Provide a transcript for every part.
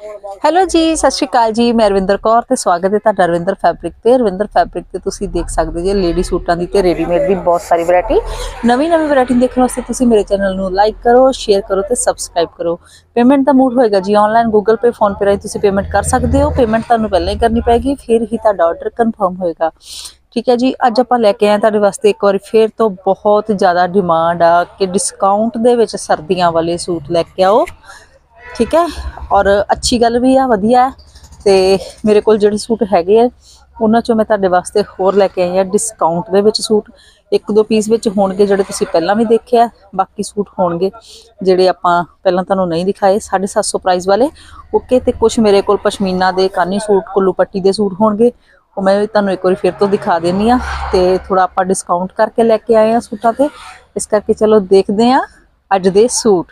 Hello ਜੀ, ਸਤਿ ਸ਼੍ਰੀ ਅਕਾਲ ਜੀ। ਮੈਂ ਰਵਿੰਦਰ ਕੌਰ ਤੇ ਸਵਾਗਤ ਹੈ ਤੁਹਾਡਾ ਰਵਿੰਦਰ ਫੈਬਰਿਕ ਤੇ। ਰਵਿੰਦਰ ਫੈਬਰਿਕ ਤੇ ਤੁਸੀਂ ਦੇਖ ਸਕਦੇ ਜੀ ਲੇਡੀ ਸੂਟਾਂ ਦੀ ਤੇ ਰੈਡੀਮੇਡ ਦੀ ਬਹੁਤ ਸਾਰੀ ਵੈਰਾਈਟੀ ਨਵੀਂ ਨਵੀਂ ਵੈਰਾਈਟੀ ਦੇਖਣ ਵਾਸਤੇ ਤੁਸੀਂ ਮੇਰੇ ਚੈਨਲ ਨੂੰ ਲਾਈਕ ਕਰੋ ਸ਼ੇਅਰ ਕਰੋ ਤੇ ਸਬਸਕ੍ਰਾਈਬ ਕਰੋ। ਪੇਮੈਂਟ ਦਾ ਮੂਡ ਹੋਏਗਾ ਜੀ online Google Pay PhonePe ਰਾਹੀਂ ਤੁਸੀਂ ਪੇਮੈਂਟ ਕਰ ਸਕਦੇ ਹੋ। ਪੇਮੈਂਟ ਤੁਹਾਨੂੰ ਪਹਿਲਾਂ ਹੀ ਕਰਨੀ ਪੈਗੀ, ਫਿਰ ਹੀ ਤੁਹਾਡਾ ਆਰਡਰ ਕਨਫਰਮ ਹੋਏਗਾ। ਠੀਕ ਹੈ ਜੀ, ਅੱਜ ਆਪਾਂ ਲੈ ਕੇ ਆਏ ਤੁਹਾਡੇ ਵਾਸਤੇ ਇੱਕ ਵਾਰੀ ਫੇਰ ਤੋਂ ਬਹੁਤ ਜ਼ਿਆਦਾ ਡਿਮਾਂਡ ਆ ਕਿ ਡਿਸਕਾਊਂਟ ਦੇ ਵਿੱਚ ਸਰਦੀਆਂ ਵਾਲੇ ਸੂਟ ਲੈ ਕੇ ਆਓ। ਠੀਕ ਹੈ? ਔਰ ਅੱਛੀ ਗੱਲ ਵੀ ਆ, ਵਧੀਆ ਹੈ। ਤੇ ਮੇਰੇ ਕੋਲ ਜਿਹੜੇ ਸੂਟ ਹੈਗੇ ਆ, ਉਹਨਾਂ ਚੋਂ ਮੈਂ ਤੁਹਾਡੇ ਵਾਸਤੇ ਹੋਰ ਲੈ ਕੇ ਆਈ ਆ ਡਿਸਕਾਊਂਟ ਦੇ ਵਿੱਚ ਸੂਟ। ਇੱਕ ਦੋ ਪੀਸ ਵਿੱਚ ਹੋਣਗੇ ਜਿਹੜੇ ਤੁਸੀਂ ਪਹਿਲਾਂ ਵੀ ਦੇਖਿਆ, ਬਾਕੀ ਸੂਟ ਹੋਣਗੇ ਜਿਹੜੇ ਆਪਾਂ ਪਹਿਲਾਂ ਤੁਹਾਨੂੰ ਨਹੀਂ ਦਿਖਾਏ 750 ਪ੍ਰਾਈਸ ਵਾਲੇ। ਓਕੇ, ਤੇ ਕੁਝ ਮੇਰੇ ਕੋਲ ਪਸ਼ਮੀਨਾ ਦੇ ਕਾਨੀ ਸੂਟ, ਕੁੱਲੂ ਪੱਟੀ ਦੇ ਸੂਟ ਹੋਣਗੇ। ਉਹ ਮੈਂ ਵੀ ਤੁਹਾਨੂੰ ਇੱਕ ਵਾਰੀ ਫਿਰ ਤੋਂ ਦਿਖਾ ਦੇਣੀ ਆ ਤੇ ਥੋੜਾ ਆਪਾਂ ਡਿਸਕਾਊਂਟ ਕਰਕੇ ਲੈ ਕੇ ਆਏ ਆ ਸੂਟਾਂ ਤੇ। ਇਸ ਕਰਕੇ ਚਲੋ ਦੇਖਦੇ ਆ ਅੱਜ ਦੇ ਸੂਟ।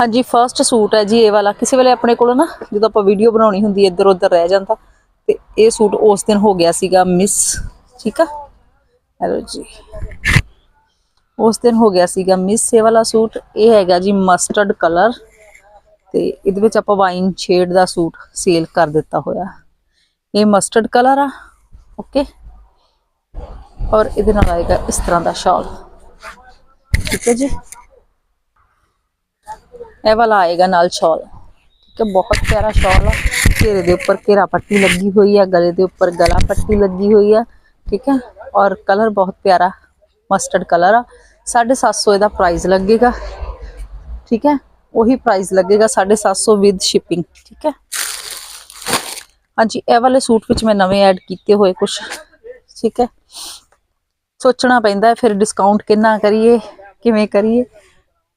ਹਾਂਜੀ ਫਰਸਟ ਸੂਟ ਹੈ ਜੀ ਇਹ ਵਾਲਾ। ਕਿਸੇ ਵੇਲੇ ਆਪਣੇ ਕੋਲ ਨਾ ਜਦੋਂ ਆਪਾਂ ਵੀਡੀਓ ਬਣਾਉਣੀ ਹੁੰਦੀ ਇੱਧਰ ਉੱਧਰ ਰਹਿ ਜਾਂਦਾ। ਤੇ ਇਹ ਸੂਟ ਉਸ ਦਿਨ ਹੋ ਗਿਆ ਸੀਗਾ ਮਿਸ ਠੀਕ ਆ? ਹੈਲੋ ਜੀ। ਉਸ ਦਿਨ ਹੋ ਗਿਆ ਸੀਗਾ ਮਿਸ ਇਹ ਵਾਲਾ ਸੂਟ। ਇਹ ਹੈਗਾ ਜੀ ਮਸਟਰਡ ਕਲਰ ਤੇ ਇਹਦੇ ਵਿੱਚ ਆਪਾਂ ਵਾਈਨ ਸ਼ੇਡ ਦਾ ਸੂਟ ਸੇਲ ਕਰ ਦਿੱਤਾ ਹੋਇਆ। ਇਹ ਮਸਟਰਡ ਕਲਰ ਆ ਓਕੇ ਔਰ ਇਹਦੇ ਨਾਲ ਆਏਗਾ ਇਸ ਤਰ੍ਹਾਂ ਦਾ ਸ਼ਾਲ ਠੀਕ ਹੈ ਜੀ? ਇਹ ਵਾਲਾ ਆਏਗਾ ਨਾਲ ਸ਼ਾਲ ਠੀਕ ਹੈ ਬਹੁਤ ਪਿਆਰਾ ਸ਼ਾਲ ਆ ਘੇਰੇ ਦੇ ਉੱਪਰ ਘੇਰਾ ਪੱਟੀ ਲੱਗੀ ਹੋਈ ਆ ਗਲੇ ਦੇ ਉੱਪਰ ਗਲਾ ਪੱਟੀ ਲੱਗੀ ਹੋਈ ਆ ਠੀਕ ਹੈ ਔਰ ਕਲਰ ਬਹੁਤ ਪਿਆਰਾ ਮਸਟਰਡ ਕਲਰ ਆ 750 ਇਹਦਾ ਪ੍ਰਾਈਸ ਲੱਗੇਗਾ ਠੀਕ ਹੈ ਉਹੀ ਪ੍ਰਾਈਸ ਲੱਗੇਗਾ 750 ਵਿਦ ਸ਼ਿਪਿੰਗ ਠੀਕ ਹੈ ਹਾਂਜੀ ਇਹ ਵਾਲੇ ਸੂਟ ਵਿੱਚ ਮੈਂ ਨਵੇਂ ਐਡ ਕੀਤੇ ਹੋਏ ਕੁਝ ਠੀਕ ਹੈ ਸੋਚਣਾ ਪੈਂਦਾ ਹੈ ਫਿਰ ਡਿਸਕਾਊਂਟ ਕਿੰਨਾ ਕਰੀਏ ਕਿਵੇਂ ਕਰੀਏ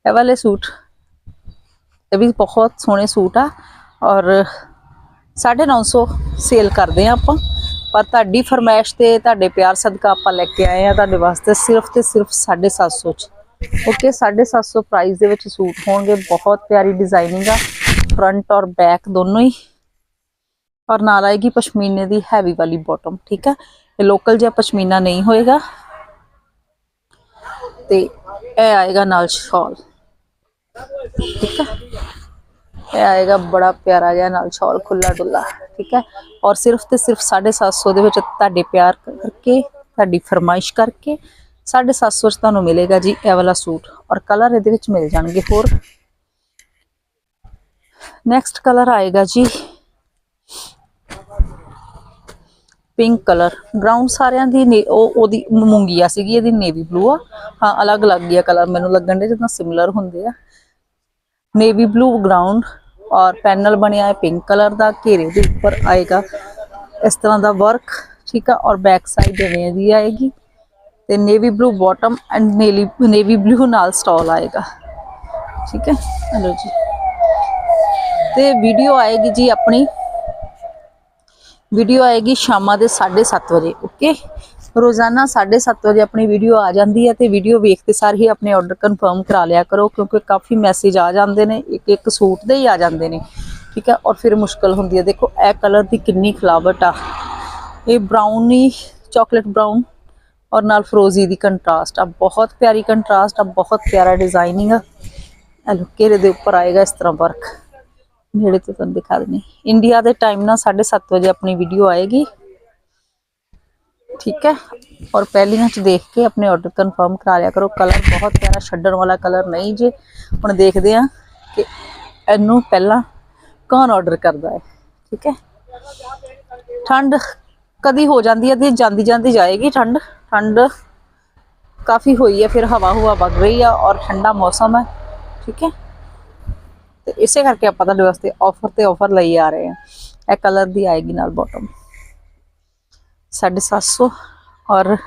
ਇਹ ਵਾਲੇ ਸੂਟ ਇਹ ਵੀ ਬਹੁਤ ਸੋਹਣੇ ਸੂਟ ਆ। ਔਰ 950 ਸੇਲ ਕਰਦੇ ਆ ਆਪਾਂ। ਪਰ ਤੁਹਾਡੀ ਫਰਮਾਇਸ਼ ਤੇ ਤੁਹਾਡੇ ਪਿਆਰ ਸਦਕਾ ਆਪਾਂ ਲੈ ਕੇ ਆਏ ਆ ਤੁਹਾਡੇ ਵਾਸਤੇ ਸਿਰਫ ਤੇ ਸਿਰਫ 750 ਚ। ਓਕੇ 750 ਪ੍ਰਾਈਸ ਦੇ ਵਿੱਚ ਸੂਟ ਹੋਣਗੇ। ਬਹੁਤ ਪਿਆਰੀ ਡਿਜ਼ਾਈਨਿੰਗ ਆ ਫਰੰਟ ਔਰ ਬੈਕ ਦੋਨੋਂ ਹੀ। ਔਰ ਨਾਲ ਆਏਗੀ ਪਸ਼ਮੀਨੇ ਦੀ ਹੈਵੀ ਵਾਲੀ ਬਾਟਮ ਠੀਕ ਹੈ ਇਹ ਲੋਕਲ ਜਿਹਾ ਪਸ਼ਮੀਨਾ ਨਹੀਂ ਹੋਏਗਾ। ਤੇ ਇਹ ਆਏਗਾ ਨਾਲ ਸ਼ਾਲ ਠੀਕ ਹੈ ਇਹ ਆਏਗਾ ਬੜਾ ਪਿਆਰਾ ਜਿਹਾ ਨਾਲ ਸ਼ਾਲ ਖੁੱਲਾ ਡੁੱਲਾ ਠੀਕ ਹੈ ਔਰ ਸਿਰਫ ਤੇ ਸਿਰਫ 750 ਦੇ ਵਿੱਚ ਤੁਹਾਡੇ ਪਿਆਰ ਕਰਕੇ ਤੁਹਾਡੀ ਫਰਮਾਇਸ਼ ਕਰਕੇ 750 ਚ ਤੁਹਾਨੂੰ ਮਿਲੇਗਾ ਜੀ ਇਹ ਵਾਲਾ ਸੂਟ ਔਰ ਕਲਰ ਇਹਦੇ ਵਿੱਚ ਮਿਲ ਜਾਣਗੇ ਹੋਰ ਨੈਕਸਟ ਕਲਰ ਆਏਗਾ ਜੀ ਪਿੰਕ ਕਲਰ ਗਰਾਊਂਡ ਸਾਰਿਆਂ ਦੀ ਨੇ- ਉਹ ਉਹਦੀ ਮੂੰਗੀਆ ਸੀਗੀ ਇਹਦੀ ਨੇਵੀ ਬਲੂ ਆ ਹਾਂ ਅਲੱਗ ਅਲੱਗ ਹੀ ਆ ਕਲਰ ਮੈਨੂੰ ਲੱਗਣ ਦੇ ਜਿੱਦਾਂ ਸਿਮਿਲਰ ਹੁੰਦੇ ਆ ਨੇਵੀ ਬਲੂ ਗਰਾਊਂਡ ਔਰ ਪੈਨਲ ਬਣਿਆ ਹੈ ਪਿੰਕ ਕਲਰ ਦਾ, ਘੇਰੇ ਦੇ ਉੱਪਰ ਆਏਗਾ। ਇਸ ਤਰ੍ਹਾਂ ਦਾ ਵਰਕ ਠੀਕ ਆ? ਔਰ ਬੈਕ ਸਾਈਡ ਇਵੇਂ ਦੀ ਆਏਗੀ ਤੇ ਨੇਵੀ ਬਲੂ ਬਾਟਮ ਐਂਡ ਨੇਲੀ ਨੇਵੀ ਬਲੂ ਨਾਲ ਸਟਾਲ ਆਏਗਾ। ਠੀਕ ਹੈ? ਹਲੋ ਜੀ। ਤੇ ਵੀਡੀਓ ਆਏਗੀ ਜੀ ਆਪਣੀ। ਵੀਡੀਓ ਆਏਗੀ ਸ਼ਾਮਾਂ ਦੇ 7:30 ਵਜੇ ਓਕੇ ਰੋਜ਼ਾਨਾ 7:30 ਵਜੇ ਆਪਣੀ ਵੀਡੀਓ ਆ ਜਾਂਦੀ ਹੈ ਤੇ ਵੀਡੀਓ ਵੇਖਦੇ ਸਾਰ ਹੀ ਆਪਣੇ ਆਰਡਰ ਕਨਫਰਮ ਕਰਾ ਲਿਆ ਕਰੋ, ਕਿਉਂਕਿ ਕਾਫੀ ਮੈਸੇਜ ਆ ਜਾਂਦੇ ਨੇ, ਇੱਕ ਇੱਕ ਸੂਟ ਦੇ ਹੀ ਆ ਜਾਂਦੇ ਨੇ, ਠੀਕ ਹੈ? ਔਰ ਫਿਰ ਮੁਸ਼ਕਲ ਹੁੰਦੀ ਹੈ। ਦੇਖੋ, ਇਹ ਕਲਰ ਦੀ ਕਿੰਨੀ ਖਲਾਵਟ ਆ। ਇਹ ਬ੍ਰਾਊਨੀ ਚਾਕਲੇਟ ਬ੍ਰਾਊਨ ਔਰ ਨਾਲ ਫਰੋਜ਼ੀ ਦੀ ਕੰਟਰਾਸਟ ਆ। ਬਹੁਤ ਪਿਆਰੀ ਕੰਟਰਾਸਟ ਆ, ਬਹੁਤ ਪਿਆਰਾ ਡਿਜ਼ਾਈਨਿੰਗ ਆ। ਇਹ ਲੋ ਘੇਰੇ ਦੇ ਉੱਪਰ ਆਏਗਾ ਇਸ ਤਰ੍ਹਾਂ ਵਰਕ ਨੇੜੇ ਤੋਂ ਤੁਹਾਨੂੰ ਦਿਖਾ ਦਿੰਨੀ ਇੰਡੀਆ ਦੇ ਟਾਈਮ ਨਾਲ 7:30 ਵਜੇ ਆਪਣੀ ਵੀਡੀਓ ਆਏਗੀ। ਠੀਕ ਹੈ? ਔਰ ਪਹਿਲੀ ਚ ਦੇਖ ਕੇ ਆਪਣੇ ਆਰਡਰ ਕਨਫਰਮ ਕਰਾ ਲਿਆ ਕਰੋ। ਕਲਰ ਬਹੁਤ ਪਿਆਰਾ ਛੱਡਣ ਵਾਲਾ ਕਲਰ ਨਹੀਂ ਜੇ। ਹੁਣ ਦੇਖਦੇ ਆ ਕਿ ਇਹਨੂੰ ਪਹਿਲਾਂ ਕੌਣ ਆਰਡਰ ਕਰਦਾ ਹੈ। ਠੀਕ ਹੈ? ਠੰਡ ਕਦੀ ਹੋ ਜਾਂਦੀ ਹੈ ਤੇ ਜਾਂਦੀ ਜਾਂਦੀ ਜਾਏਗੀ ਠੰਡ। ਠੰਡ ਕਾਫੀ ਹੋਈ ਹੈ, ਫਿਰ ਹਵਾ ਹੁਵਾ ਵਗ ਰਹੀ ਆ ਔਰ ਠੰਡਾ ਮੌਸਮ ਹੈ। ਠੀਕ ਹੈ? ਤੇ ਇਸੇ ਕਰਕੇ ਆਪਾਂ ਤੁਹਾਡੇ ਵਾਸਤੇ ਆਫਰ ਤੇ ਆਫਰ ਲਈ ਆ ਰਹੇ ਹਾਂ। ਇਹ ਕਲਰ ਦੀ ਆਏਗੀ ਨਾਲ ਬਾਟਮ 750 ਔਰ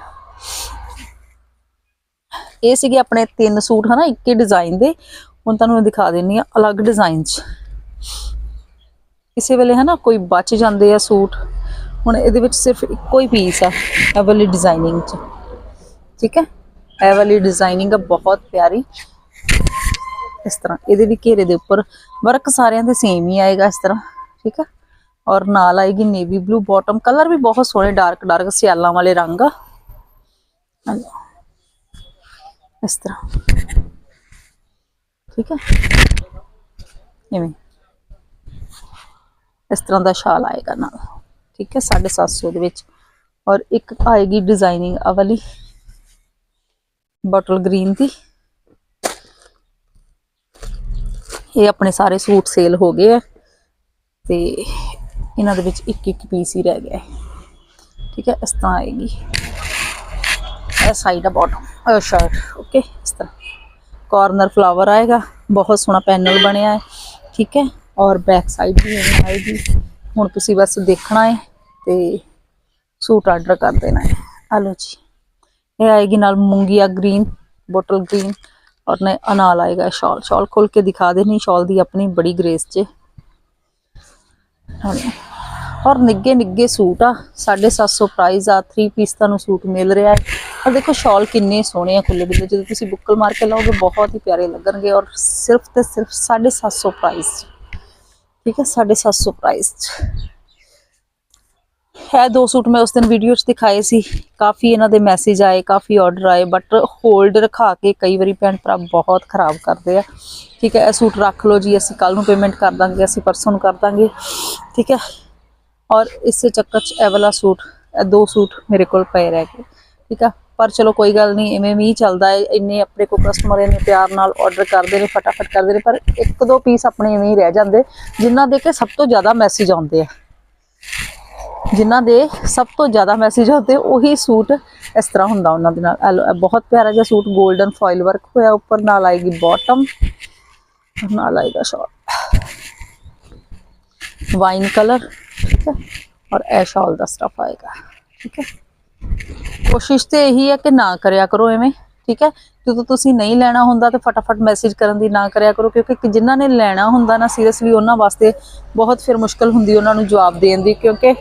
ਇਹ ਸੀਗੇ ਆਪਣੇ ਤਿੰਨ ਸੂਟ, ਹਨਾ, ਇੱਕ ਹੀ ਡਿਜ਼ਾਈਨ ਦੇ। ਹੁਣ ਤੁਹਾਨੂੰ ਮੈਂ ਦਿਖਾ ਦਿੰਨੀ ਆ ਅਲੱਗ ਡਿਜ਼ਾਈਨ 'ਚ। ਕਿਸੇ ਵੇਲੇ, ਹਨਾ, ਕੋਈ ਬਚ ਜਾਂਦੇ ਆ ਸੂਟ। ਹੁਣ ਇਹਦੇ ਵਿੱਚ ਸਿਰਫ ਇੱਕੋ ਹੀ ਪੀਸ ਆ, ਇਹ ਵਾਲੀ ਡਿਜ਼ਾਈਨਿੰਗ 'ਚ। ਠੀਕ ਹੈ? ਇਹ ਵਾਲੀ ਡਿਜ਼ਾਈਨਿੰਗ ਆ, ਬਹੁਤ ਪਿਆਰੀ। ਇਸ ਤਰ੍ਹਾਂ, ਇਹਦੇ ਵੀ ਘੇਰੇ ਦੇ ਉੱਪਰ ਵਰਕ ਸਾਰਿਆਂ ਦੇ ਸੇਮ ਹੀ ਆਏਗਾ ਇਸ ਤਰ੍ਹਾਂ। ਠੀਕ ਹੈ? ਔਰ ਨਾਲ ਆਏਗੀ ਨੇਵੀ ਬਲੂ ਬਾਟਮ ਕਲਰ ਵੀ ਬਹੁਤ ਸੋਹਣੇ ਡਾਰਕ ਡਾਰਕ ਸਿਆਲਾਂ ਵਾਲੇ ਰੰਗ। ਆ ਇਸ ਤਰ੍ਹਾਂ। ਠੀਕ ਹੈ? ਇਵੇਂ। ਇਸ ਤਰ੍ਹਾਂ ਦਾ ਸ਼ਾਲ ਆਏਗਾ ਨਾਲ। ਠੀਕ ਹੈ? 750 ਦੇ ਵਿੱਚ। ਔਰ ਇੱਕ ਆਏਗੀ ਡਿਜ਼ਾਈਨਿੰਗ ਆ ਵਾਲੀ। ਬਟਲ ਗ੍ਰੀਨ ਦੀ। ਇਹ ਆਪਣੇ ਸਾਰੇ ਸੂਟ ਸੇਲ ਹੋ ਗਏ ਆ। ਤੇ ਇਹਨਾਂ ਦੇ ਵਿੱਚ ਇੱਕ ਇੱਕ ਪੀਸ ਹੀ ਰਹਿ ਗਿਆ ਹੈ। ਠੀਕ ਹੈ, ਇਸ ਤਰ੍ਹਾਂ ਆਏਗੀ। ਇਹ ਸਾਈਡ ਆ ਬਾਟਮ ਸ਼ਰਟ ਓਕੇ ਇਸ ਤਰ੍ਹਾਂ। ਕਾਰਨਰ ਫਲਾਵਰ ਆਏਗਾ, ਬਹੁਤ ਸੋਹਣਾ ਪੈਨਲ ਬਣਿਆ ਹੈ, ਠੀਕ ਹੈ, ਔਰ ਬੈਕ ਸਾਈਡ ਵੀ ਐਵੇਂ ਆਏਗੀ। ਹੁਣ ਤੁਸੀਂ ਬਸ ਦੇਖਣਾ ਹੈ ਤੇ ਸੂਟ ਆਰਡਰ ਕਰ ਦੇਣਾ ਹੈ। ਆ ਲਓ ਜੀ। ਇਹ ਆਏਗੀ ਨਾਲ ਮੂੰਗੀਆ ਗ੍ਰੀਨ ਬੋਟਲ ਗ੍ਰੀਨ ਔਰ ਨੇ ਨਾਲ ਆਏਗਾ, ਸ਼ਾਲ। ਸ਼ਾਲ ਖੋਲ ਕੇ ਦਿਖਾ ਦੇਣੀ, ਸ਼ਾਲ ਦੀ ਆਪਣੀ ਬੜੀ ਗ੍ਰੇਸ 'ਚ। ਔਰ ਨਿੱਗੇ ਨਿੱਗੇ ਸੂਟ ਆ। 750 ਪ੍ਰਾਈਸ ਆ। 3 ਪੀਸ ਤੁਹਾਨੂੰ ਸੂਟ ਮਿਲ ਰਿਹਾ ਹੈ। ਔਰ ਦੇਖੋ, ਸ਼ਾਲ ਕਿੰਨੇ ਸੋਹਣੇ ਆ ਖੁੱਲੇ ਡੁੱਲੇ ਜਦੋਂ ਤੁਸੀਂ ਬੁੱਕਲ ਮਾਰ ਕੇ ਲਾਓਗੇ, ਬਹੁਤ ਹੀ ਪਿਆਰੇ ਲੱਗਣਗੇ। ਔਰ ਸਿਰਫ ਤੇ ਸਿਰਫ 750 ਪ੍ਰਾਈਸ ਠੀਕ ਹੈ 750 ਪ੍ਰਾਈਸ ਇਹ ਦੋ ਸੂਟ ਮੈਂ ਉਸ ਦਿਨ ਵੀਡੀਓ 'ਚ ਦਿਖਾਏ ਸੀ। ਕਾਫੀ ਇਹਨਾਂ ਦੇ ਮੈਸੇਜ ਆਏ, ਕਾਫੀ ਆਰਡਰ ਆਏ ਬਟ ਹੋਲਡ ਰਖਾ ਕੇ ਕਈ ਵਾਰੀ ਭੈਣ ਭਰਾ ਬਹੁਤ ਖਰਾਬ ਕਰਦੇ ਆ। ਠੀਕ ਹੈ, ਇਹ ਸੂਟ ਰੱਖ ਲਓ ਜੀ, ਅਸੀਂ ਕੱਲ ਨੂੰ ਪੇਮੈਂਟ ਕਰ ਦਾਂਗੇ, ਅਸੀਂ ਪਰਸੋਂ ਨੂੰ ਕਰ ਦਾਂਗੇ। ਠੀਕ ਹੈ, ਔਰ ਇਸੇ ਚੱਕਰ 'ਚ ਇਹ ਵਾਲਾ ਸੂਟ, ਇਹ ਦੋ ਸੂਟ ਮੇਰੇ ਕੋਲ ਪਏ ਰਹਿ ਗਏ। ਠੀਕ ਆ ਪਰ ਚਲੋ ਕੋਈ ਗੱਲ ਨਹੀਂ ਐਵੇਂ ਵੀ ਚੱਲਦਾ ਹੈ, ਇੰਨੇ ਆਪਣੇ ਕੋ ਕਸਟਮਰ ਇੰਨੇ ਪਿਆਰ ਨਾਲ ਆਰਡਰ ਕਰਦੇ ਨੇ, ਫਟਾਫਟ ਕਰਦੇ ਨੇ, ਪਰ ਇੱਕ ਦੋ ਪੀਸ ਆਪਣੇ ਐਵੇਂ ਹੀ ਰਹਿ ਜਾਂਦੇ, ਜਿਨ੍ਹਾਂ ਦੇ ਕੇ ਸਭ ਤੋਂ ਜ਼ਿਆਦਾ ਮੈਸੇਜ ਆਉਂਦੇ ਆ। ਜਿਨ੍ਹਾਂ ਦੇ ਸਭ ਤੋਂ ਜ਼ਿਆਦਾ ਮੈਸੇਜ ਹੁੰਦੇ ਉਹੀ ਸੂਟ ਇਸ ਤਰ੍ਹਾਂ ਹੁੰਦਾ ਉਹਨਾਂ ਦੇ ਨਾਲ। ਇਹ ਬਹੁਤ ਪਿਆਰਾ ਜਿਹਾ ਸੂਟ 골ਡਨ ਫੋਇਲ ਵਰਕ ਹੋਇਆ ਉੱਪਰ, ਨਾਲ ਆਏਗੀ ਬਾਟਮ ਨਾਲ ਆਏਗਾ ਸ਼ਾਲ ਵਾਈਨ ਕਲਰ ਠੀਕ ਹੈ? ਔਰ ਇਹ ਸ਼ਾਲ ਦਾ ਸਟਫ ਆਏਗਾ, ਠੀਕ ਹੈ? ਕੋਸ਼ਿਸ਼ ਤੇ ਇਹੀ ਹੈ ਕਿ ਨਾ ਕਰਿਆ ਕਰੋ ਐਵੇਂ ਠੀਕ ਹੈ? ਜਦੋਂ ਤੁਸੀਂ ਨਹੀਂ ਲੈਣਾ ਹੁੰਦਾ ਤਾਂ ਫਟਾਫਟ ਮੈਸੇਜ ਕਰਨ ਦੀ ਨਾ ਕਰਿਆ ਕਰੋ, ਕਿਉਂਕਿ ਜਿਨ੍ਹਾਂ ਨੇ ਲੈਣਾ ਹੁੰਦਾ ਨਾ ਸੀਰੀਅਸਲੀ ਉਹਨਾਂ ਵਾਸਤੇ ਬਹੁਤ ਫਿਰ ਮੁਸ਼ਕਲ ਹੁੰਦੀ ਉਹਨਾਂ ਨੂੰ ਜਵਾਬ ਦੇਣ ਦੀ, ਕਿਉਂਕਿ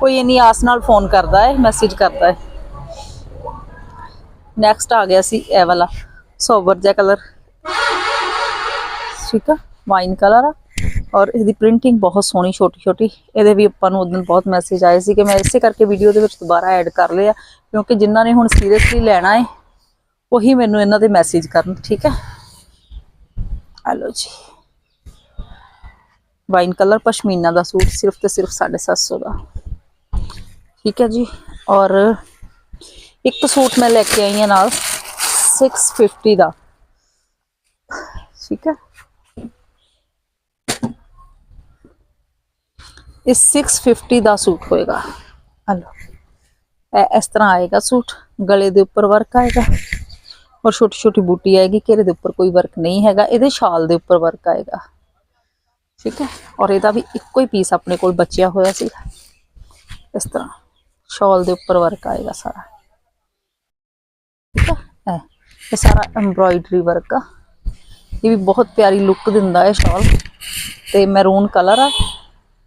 ਕੋਈ ਇੰਨੀ ਆਸ ਨਾਲ ਫੋਨ ਕਰਦਾ ਹੈ ਮੈਸੇਜ ਕਰਦਾ ਹੈ। ਨੈਕਸਟ ਆ ਗਿਆ ਸੀ ਇਹ ਵਾਲਾ, ਸੋਬਰ ਜਿਹਾ ਕਲਰ ਠੀਕ ਆ ਵਾਈਨ ਕਲਰ ਆ। ਔਰ ਇਹਦੀ ਪ੍ਰਿੰਟਿੰਗ ਬਹੁਤ ਸੋਹਣੀ ਛੋਟੀ ਛੋਟੀ ਇਹਦੇ ਵੀ ਆਪਾਂ ਨੂੰ ਉਦੋਂ ਬਹੁਤ ਮੈਸੇਜ ਆਏ ਸੀ ਕਿ ਮੈਂ ਇਸੇ ਕਰਕੇ ਵੀਡੀਓ ਦੇ ਵਿੱਚ ਦੁਬਾਰਾ ਐਡ ਕਰ ਲਿਆ, ਕਿਉਂਕਿ ਜਿਨ੍ਹਾਂ ਨੇ ਹੁਣ ਸੀਰੀਅਸਲੀ ਲੈਣਾ ਹੈ, ਉਹੀ ਮੈਨੂੰ ਇਹਨਾਂ ਦੇ ਮੈਸੇਜ ਕਰਨ, ਠੀਕ ਹੈ? ਆ ਜੀ। ਵਾਈਨ ਕਲਰ ਪਸ਼ਮੀਨਾ ਦਾ ਸੂਟ, ਸਿਰਫ ਤੇ ਸਿਰਫ 750 ਦਾ। ਠੀਕ ਹੈ ਜੀ। ਔਰ ਇੱਕ ਸੂਟ ਮੈਂ ਲੈ ਕੇ ਆਈ ਹਾਂ ਨਾਲ 650 ਦਾ। ਠੀਕ ਹੈ। ਇਹ 650 ਦਾ ਸੂਟ ਹੋਏਗਾ। ਹਲੋ। ਇਹ ਇਸ ਤਰ੍ਹਾਂ ਆਏਗਾ ਸੂਟ, ਗਲੇ ਦੇ ਉੱਪਰ ਵਰਕ ਆਏਗਾ। ਔਰ ਛੋਟੀ ਛੋਟੀ ਬੂਟੀ ਆਏਗੀ, ਘੇਰੇ ਦੇ ਉੱਪਰ ਕੋਈ ਵਰਕ ਨਹੀਂ ਹੈਗਾ, ਇਹਦੇ ਸ਼ਾਲ ਦੇ ਉੱਪਰ ਵਰਕ ਆਏਗਾ। ਠੀਕ ਹੈ। ਔਰ ਇਹਦਾ ਵੀ ਇੱਕੋ ਹੀ ਪੀਸ ਆਪਣੇ ਕੋਲ ਬਚਿਆ ਹੋਇਆ ਸੀ ਇਸ ਤਰ੍ਹਾਂ। ਸ਼ਾਲ ਦੇ ਉੱਪਰ ਵਰਕ ਆਏਗਾ ਸਾਰਾ। ਠੀਕ ਹੈ ਇਹ ਸਾਰਾ ਐਮਬ੍ਰੋਇਡਰੀ ਵਰਕ ਆ। ਇਹ ਵੀ ਬਹੁਤ ਪਿਆਰੀ ਲੁੱਕ ਦਿੰਦਾ ਹੈ ਸ਼ਾਲ। ਤੇ ਮੈਰੂਨ ਕਲਰ ਆ।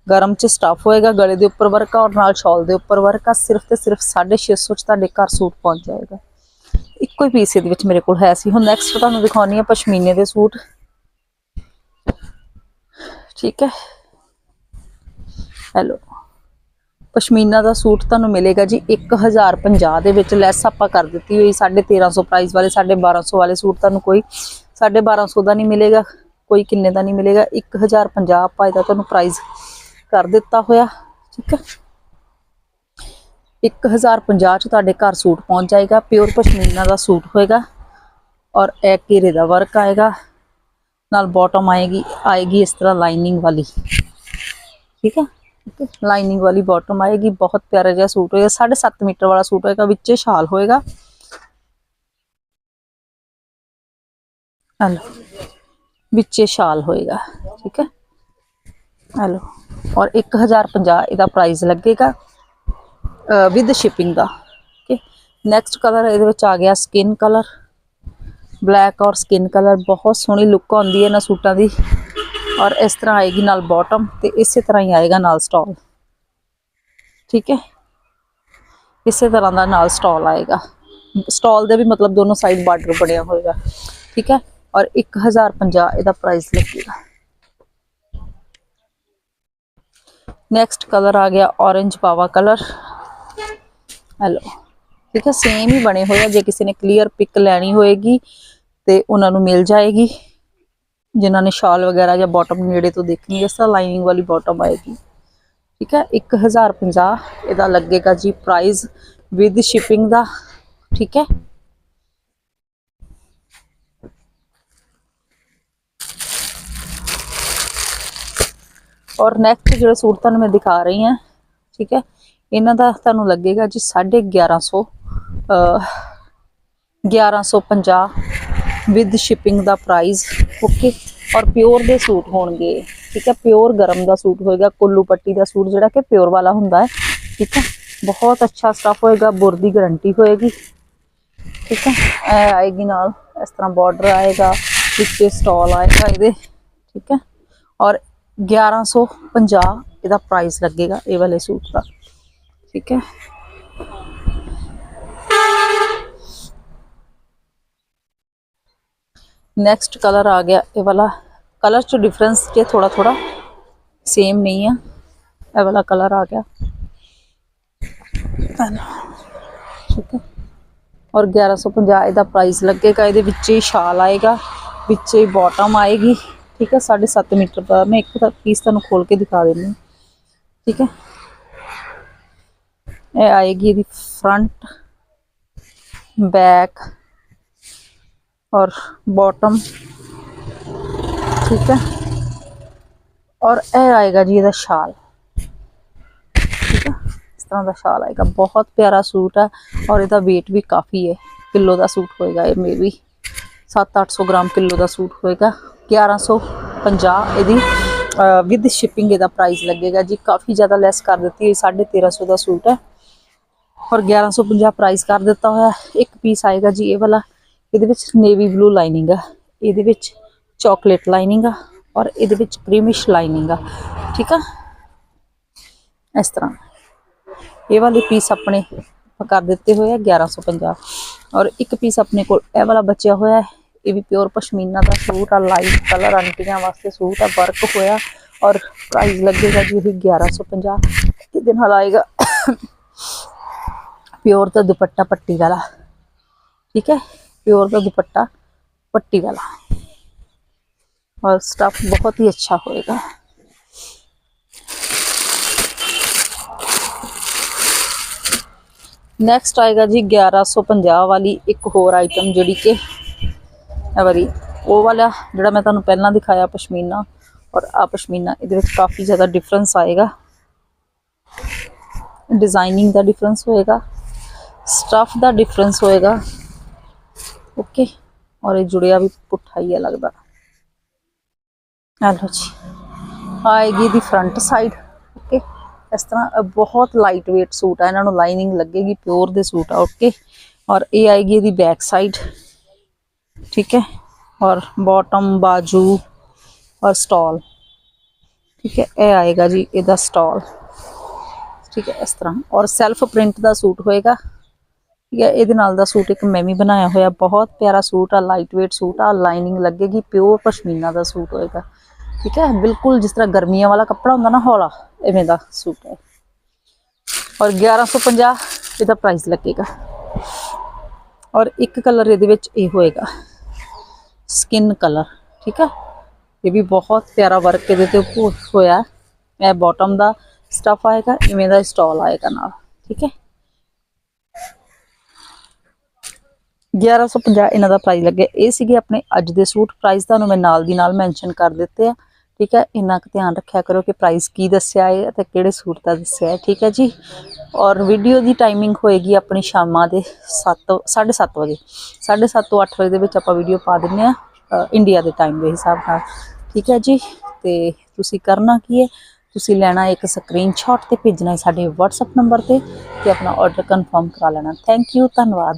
ਗਰਮ ਚ ਸਟਫ ਹੋਏਗਾ, ਗਲੇ ਦੇ ਉੱਪਰ ਵਰਕ ਆ ਔਰ ਨਾਲ ਸ਼ਾਲ ਦੇ ਉੱਪਰ ਵਰਕ ਆ। ਸਿਰਫ ਤੇ ਸਿਰਫ 650 ਚ ਤੁਹਾਡੇ ਘਰ ਸੂਟ ਪਹੁੰਚ ਜਾਏਗਾ। ਇੱਕੋ ਹੀ ਪੀਸ ਇਹਦੇ ਵਿੱਚ ਮੇਰੇ ਕੋਲ ਹੈ ਸੀ। ਹੁਣ ਨੈਕਸਟ ਤੁਹਾਨੂੰ ਦਿਖਾਉਣੀ ਆ ਪਸ਼ਮੀਨੇ ਦੇ ਸੂਟ। ਠੀਕ ਹੈ? ਹੈਲੋ ਪਸ਼ਮੀਨਾ ਦਾ ਸੂਟ ਤੁਹਾਨੂੰ ਮਿਲੇਗਾ ਜੀ 1050 ਦੇ ਵਿੱਚ, ਲੈਸ ਆਪਾਂ ਕਰ ਦਿੱਤੀ ਹੋਈ 1350 ਪ੍ਰਾਈਸ ਵਾਲੇ 1250 ਵਾਲੇ ਸੂਟ ਤੁਹਾਨੂੰ ਕੋਈ 1250 ਦਾ ਨਹੀਂ ਮਿਲੇਗਾ, ਕੋਈ ਕਿੰਨੇ ਦਾ ਨਹੀਂ ਮਿਲੇਗਾ 1050 ਆਪਾਂ ਇਹਦਾ ਤੁਹਾਨੂੰ ਪ੍ਰਾਈਸ ਕਰ ਦਿੱਤਾ ਹੋਇਆ, ਠੀਕ ਹੈ? 1050 ਚ ਤੁਹਾਡੇ ਘਰ ਸੂਟ ਪਹੁੰਚ ਜਾਏਗਾ ਪਿਓਰ ਪਸ਼ਮੀਨਾ ਦਾ ਸੂਟ ਹੋਏਗਾ ਔਰ ਇਹ ਘੇਰੇ ਦਾ ਵਰਕ ਆਏਗਾ, ਨਾਲ ਬਾਟਮ ਆਏਗੀ ਆਏਗੀ ਇਸ ਤਰ੍ਹਾਂ ਲਾਈਨਿੰਗ ਵਾਲੀ, ਠੀਕ ਹੈ? ਲਾਈਨਿੰਗ ਵਾਲੀ ਬਾਟਮ ਆਏਗੀ ਬਹੁਤ ਪਿਆਰਾ ਜਿਹਾ ਸੂਟ ਹੋਏਗਾ 7.5 ਮੀਟਰ ਵਾਲਾ ਸੂਟ ਹੋਏਗਾ ਵਿੱਚੇ ਸ਼ਾਲ ਹੋਏਗਾ ਹਲੋ ਵਿੱਚੇ ਸ਼ਾਲ ਹੋਏਗਾ ਠੀਕ ਹੈ ਹਲੋ ਔਰ 1050 ਇਹਦਾ ਪ੍ਰਾਈਸ ਲੱਗੇਗਾ ਵਿਦ ਸ਼ਿਪਿੰਗ ਦਾ ਓਕੇ ਨੈਕਸਟ ਕਲਰ ਇਹਦੇ ਵਿੱਚ ਆ ਗਿਆ ਸਕਿਨ ਕਲਰ ਬਲੈਕ ਔਰ ਸਕਿਨ ਕਲਰ ਬਹੁਤ ਸੋਹਣੀ ਲੁੱਕ ਆਉਂਦੀ ਹੈ ਇਹਨਾਂ ਸੂਟਾਂ ਦੀ ਔਰ ਇਸ ਤਰ੍ਹਾਂ ਆਏਗੀ ਨਾਲ ਬਾਟਮ ਤੇ ਇਸੇ ਤਰ੍ਹਾਂ ਹੀ ਆਏਗਾ ਨਾਲ ਸਟਾਲ ਠੀਕ ਹੈ? ਇਸੇ ਤਰ੍ਹਾਂ ਦਾ ਨਾਲ ਸਟਾਲ ਆਏਗਾ। ਸਟਾਲ ਦੇ ਵੀ ਮਤਲਬ ਦੋਨੋਂ ਸਾਈਡ ਬਾਰਡਰ ਬਣਿਆ ਹੋਏਗਾ। ਠੀਕ ਹੈ? ਔਰ 1050 ਇਹਦਾ ਪ੍ਰਾਈਸ ਲੱਗੇਗਾ। ਨੈਕਸਟ ਕਲਰ ਆ ਗਿਆ orange ਪਾਵਾ ਕਲਰ ਹੈਲੋ ਠੀਕ ਹੈ? ਸੇਮ ਹੀ ਬਣੇ ਹੋਏ ਆ। ਜੇ ਕਿਸੇ ਨੇ ਕਲੀਅਰ ਪਿਕ ਲੈਣੀ ਹੋਏਗੀ ਤੇ ਉਹਨਾਂ ਨੂੰ ਮਿਲ ਜਾਏਗੀ। ਜਿਨ੍ਹਾਂ ਨੇ ਸ਼ਾਲ ਵਗੈਰਾ ਜਾਂ ਬਾਟਮ ਨੇੜੇ ਤੋਂ ਦੇਖਣੀ ਇਸ ਤਰ੍ਹਾਂ ਲਾਈਨਿੰਗ ਵਾਲੀ ਬਾਟਮ ਆਏਗੀ। ਠੀਕ ਹੈ 1050 ਇਹਦਾ ਲੱਗੇਗਾ ਜੀ ਪ੍ਰਾਈਸ ਵਿਦ ਸ਼ਿਪਿੰਗ ਦਾ। ਠੀਕ ਹੈ। ਔਰ ਨੈਕਸਟ ਜਿਹੜਾ ਸੂਟ ਤੁਹਾਨੂੰ ਮੈਂ ਦਿਖਾ ਰਹੀ ਹਾਂ, ਠੀਕ ਹੈ, ਇਹਨਾਂ ਦਾ ਤੁਹਾਨੂੰ ਲੱਗੇਗਾ ਜੀ 1150 ਅਹ 1150 ਵਿਦ ਸ਼ਿਪਿੰਗ ਦਾ ਪ੍ਰਾਈਸ ਓਕੇ ਔਰ ਪਿਓਰ ਦੇ ਸੂਟ ਹੋਣਗੇ, ਠੀਕ ਹੈ? ਪਿਓਰ ਗਰਮ ਦਾ ਸੂਟ ਹੋਏਗਾ, ਕੁੱਲੂ ਪੱਟੀ ਦਾ ਸੂਟ ਜਿਹੜਾ ਕਿ ਪਿਓਰ ਵਾਲਾ ਹੁੰਦਾ ਹੈ, ਠੀਕ ਹੈ? ਬਹੁਤ ਅੱਛਾ ਸਟਫ ਹੋਏਗਾ ਬੁਰ ਦੀ ਗਾਰੰਟੀ ਹੋਏਗੀ, ਠੀਕ ਹੈ? ਇਹ ਆਏਗੀ ਨਾਲ, ਇਸ ਤਰ੍ਹਾਂ ਬਾਰਡਰ ਆਏਗਾ, ਵਿੱਚ ਸਟਾਲ ਆਏਗਾ ਇਹਦੇ, ਠੀਕ ਹੈ? ਔਰ 1150 ਇਹਦਾ ਪ੍ਰਾਈਸ ਲੱਗੇਗਾ ਇਹ ਵਾਲੇ ਸੂਟ ਦਾ, ਠੀਕ ਹੈ? ਨੈਕਸਟ ਕਲਰ ਆ ਗਿਆ ਇਹ ਵਾਲਾ। ਕਲਰ ਚ ਡਿਫਰੈਂਸ ਜੇ ਥੋੜਾ ਥੋੜਾ ਸੇਮ ਨਹੀਂ ਆ। ਇਹ ਵਾਲਾ ਕਲਰ ਆ ਗਿਆ। ਠੀਕ ਹੈ। ਔਰ 1150 ਇਹਦਾ ਪ੍ਰਾਈਸ ਲੱਗੇਗਾ। ਇਹਦੇ ਵਿੱਚ ਹੀ ਸ਼ਾਲ ਆਏਗਾ। ਵਿੱਚ ਹੀ ਬਾਟਮ ਆਏਗੀ। ਠੀਕ ਹੈ। 7.5 ਮੀਟਰ ਦਾ ਮੈਂ ਇੱਕ ਪੀਸ ਤੁਹਾਨੂੰ ਖੋਲ ਕੇ ਦਿਖਾ ਦਿੰਦੀ ਹਾਂ। ਠੀਕ ਹੈ। ਇਹ ਆਏਗੀ ਇਹਦੀ ਫਰੰਟ ਬੈਕ और बॉटम ठीक है और ਇਹ ਆਏਗਾ ਜੀ ਇਹਦਾ ਸ਼ਾਲ ਠੀਕ ਹੈ ਇਸ ਤਰ੍ਹਾਂ ਦਾ ਸ਼ਾਲ ਆਏਗਾ ਬਹੁਤ ਪਿਆਰਾ ਸੂਟ ਹੈ ਔਰ ਇਹਦਾ weight ਵੀ ਕਾਫੀ ਹੈ ਕਿਲੋ ਦਾ ਸੂਟ ਹੋਏਗਾ ਇਹ ਮੇਬੀ 7-800 ਗ੍ਰਾਮ ਕਿਲੋ ਦਾ ਸੂਟ ਹੋਏਗਾ 1150 ਇਹਦੀ ਵਿਦ ਸ਼ਿਪਿੰਗ ਇਹਦਾ ਪ੍ਰਾਈਸ ਲੱਗੇਗਾ ਜੀ ਕਾਫੀ ਜ਼ਿਆਦਾ ਲੈਸ ਕਰ ਦਿੱਤੀ ਹੈ 1350 ਦਾ ਸੂਟ ਹੈ ਔਰ 1150 ਪ੍ਰਾਈਸ ਕਰ ਦਿੱਤਾ ਹੋਇਆ ਇੱਕ ਪੀਸ ਆਏਗਾ ਜੀ ਇਹ ਵਾਲਾ ਇਹਦੇ ਵਿੱਚ ਨੇਵੀ ਬਲੂ ਲਾਈਨਿੰਗ ਆ, ਇਹਦੇ ਵਿੱਚ ਚਾਕਲੇਟ ਲਾਈਨਿੰਗ ਆ ਔਰ ਇਹਦੇ ਵਿੱਚ ਕ੍ਰੀਮਿਸ਼ ਲਾਈਨਿੰਗ ਆ, ਠੀਕ ਆ? ਇਸ ਤਰ੍ਹਾਂ। ਇਹ ਵਾਲੇ ਪੀਸ ਆਪਣੇ ਕਰ ਦਿੱਤੇ ਹੋਏ ਆ 1150 ਔਰ ਇੱਕ ਪੀਸ ਆਪਣੇ ਕੋਲ ਇਹ ਵਾਲਾ ਬਚਿਆ ਹੋਇਆ ਹੈ ਇਹ ਵੀ ਪਿਓਰ ਪਸ਼ਮੀਨਾ ਦਾ ਸੂਟ ਆ ਲਾਈਟ ਕਲਰ ਆਂਟੀਆਂ ਵਾਸਤੇ ਸੂਟ ਆ ਵਰਕ ਹੋਇਆ ਔਰ ਪ੍ਰਾਈਸ ਲੱਗੇਗਾ ਜੀ ਇਹ 1150 ਇਹਦੇ ਨਾਲ ਆਏਗਾ? ਪਿਓਰ ਦਾ ਦੁਪੱਟਾ ਪੱਟੀ ਵਾਲਾ, ਠੀਕ ਹੈ? प्योर का दुपट्टा पट्टी वाला और स्टफ बहुत ही अच्छा होएगा ਨੈਕਸਟ ਆਏਗਾ ਜੀ 1150 ਵਾਲੀ ਇੱਕ ਹੋਰ ਆਈਟਮ ਜਿਹੜੀ ਕਿ ਇਹ ਵਾਲੀ ਉਹ ਵਾਲਾ ਜਿਹੜਾ ਮੈਂ ਤੁਹਾਨੂੰ ਪਹਿਲਾਂ ਦਿਖਾਇਆ ਪਸ਼ਮੀਨਾ ਔਰ ਆ ਪਸ਼ਮੀਨਾ ਇਹਦੇ ਵਿੱਚ ਕਾਫੀ ਜ਼ਿਆਦਾ ਡਿਫਰੈਂਸ ਆਏਗਾ ਡਿਜ਼ਾਈਨਿੰਗ ਦਾ ਡਿਫਰੈਂਸ ਹੋਏਗਾ ਸਟਫ ਦਾ ਡਿਫਰੈਂਸ ਹੋਏਗਾ ਓਕੇ ਔਰ ਇਹ ਜੁੜਿਆ ਵੀ ਪੁੱਠਾ ਹੀ ਹੈ ਲੱਗਦਾ ਆ ਲਓ ਜੀ ਆਏਗੀ ਦੀ ਫਰੰਟ ਸਾਈਡ ਓਕੇ ਇਸ ਤਰ੍ਹਾਂ ਇਹ ਬਹੁਤ ਲਾਈਟ weight ਸੂਟ ਆ ਇਹਨਾਂ ਨੂੰ ਲਾਈਨਿੰਗ ਲੱਗੇਗੀ ਪਿਓਰ ਦੇ ਸੂਟ ਆ ਓਕੇ ਔਰ ਇਹ ਆਏਗੀ ਇਹਦੀ ਬੈਕ ਸਾਈਡ ਠੀਕ ਹੈ ਔਰ ਬਾਟਮ ਬਾਜੂ ਔਰ ਸਟਾਲ ਠੀਕ ਹੈ ਇਹ ਆਏਗਾ ਜੀ ਇਹਦਾ ਸਟਾਲ ਠੀਕ ਹੈ ਇਸ ਤਰ੍ਹਾਂ ਔਰ ਸੈਲਫ ਪ੍ਰਿੰਟ ਦਾ ਸੂਟ ਹੋਏਗਾ ਠੀਕ ਹੈ, ਇਹਦੇ ਨਾਲ ਦਾ ਸੂਟ ਇੱਕ ਮੈਂ ਵੀ ਬਣਾਇਆ ਹੋਇਆ, ਬਹੁਤ ਪਿਆਰਾ ਸੂਟ ਆ ਲਾਈਟ weight ਸੂਟ ਆ ਲਾਈਨਿੰਗ ਲੱਗੇਗੀ ਪਿਓਰ ਪਸ਼ਮੀਨਾ ਦਾ ਸੂਟ ਹੋਏਗਾ। ਠੀਕ ਹੈ, ਬਿਲਕੁਲ ਜਿਸ ਤਰ੍ਹਾਂ ਗਰਮੀਆਂ ਵਾਲਾ ਕੱਪੜਾ ਹੁੰਦਾ ਨਾ, ਹੌਲਾ ਐਵੇਂ ਦਾ ਸੂਟ ਹੈ। ਔਰ 1150 ਇਹਦਾ ਪ੍ਰਾਈਸ ਲੱਗੇਗਾ। ਔਰ ਇੱਕ ਕਲਰ ਇਹਦੇ ਵਿੱਚ ਇਹ ਹੋਏਗਾ ਸਕਿਨ ਕਲਰ ਠੀਕ ਹੈ। ਇਹ ਵੀ ਬਹੁਤ ਪਿਆਰਾ ਵਰਕ ਇਹਦੇ ਤੇ ਹੋ- ਹੋਇਆ। ਇਹ ਬਾਟਮ ਦਾ ਸਟਫ ਆਏਗਾ, ਇਵੇਂ ਦਾ ਸਟਾਲ ਆਏਗਾ ਨਾਲ, ਠੀਕ ਹੈ। 1150 ਇਹਨਾਂ ਦਾ ਪ੍ਰਾਈਸ ਲੱਗਿਆ ਇਹ ਸੀਗੇ ਆਪਣੇ ਅੱਜ ਦੇ ਸੂਟ ਪ੍ਰਾਈਸ ਤੁਹਾਨੂੰ ਮੈਂ ਨਾਲ ਦੀ ਨਾਲ ਮੈਂਸ਼ਨ ਕਰ ਦਿੱਤੇ ਆ। ਠੀਕ ਹੈ, ਇੰਨਾ ਕੁ ਧਿਆਨ ਰੱਖਿਆ ਕਰੋ ਕਿ ਪ੍ਰਾਈਸ ਕੀ ਦੱਸਿਆ ਹੈ ਅਤੇ ਕਿਹੜੇ ਸੂਟ ਦਾ ਦੱਸਿਆ ਹੈ। ਠੀਕ ਹੈ ਜੀ। ਔਰ ਵੀਡੀਓ ਦੀ ਟਾਈਮਿੰਗ ਹੋਏਗੀ ਆਪਣੀ ਸ਼ਾਮਾਂ ਦੇ 7 7:30 ਵਜੇ। 7:30 ਤੋਂ 8 ਵਜੇ ਦੇ ਵਿੱਚ ਆਪਾਂ ਵੀਡੀਓ ਪਾ ਦਿੰਨੇ ਆ ਇੰਡੀਆ ਦੇ ਟਾਈਮ ਦੇ ਹਿਸਾਬ ਨਾਲ। ਠੀਕ ਹੈ ਜੀ। ਤੇ ਤੁਸੀਂ ਕਰਨਾ ਕੀ ਹੈ? ਤੁਸੀਂ ਲੈਣਾ ਇੱਕ ਸਕਰੀਨਸ਼ਾਟ ਤੇ ਭੇਜਣਾ ਹੈ ਸਾਡੇ WhatsApp ਨੰਬਰ ਤੇ ਤੇ ਆਪਣਾ ਆਰਡਰ ਕਨਫਰਮ ਕਰਾ ਲੈਣਾ। ਥੈਂਕ ਯੂ ਧੰਨਵਾਦ।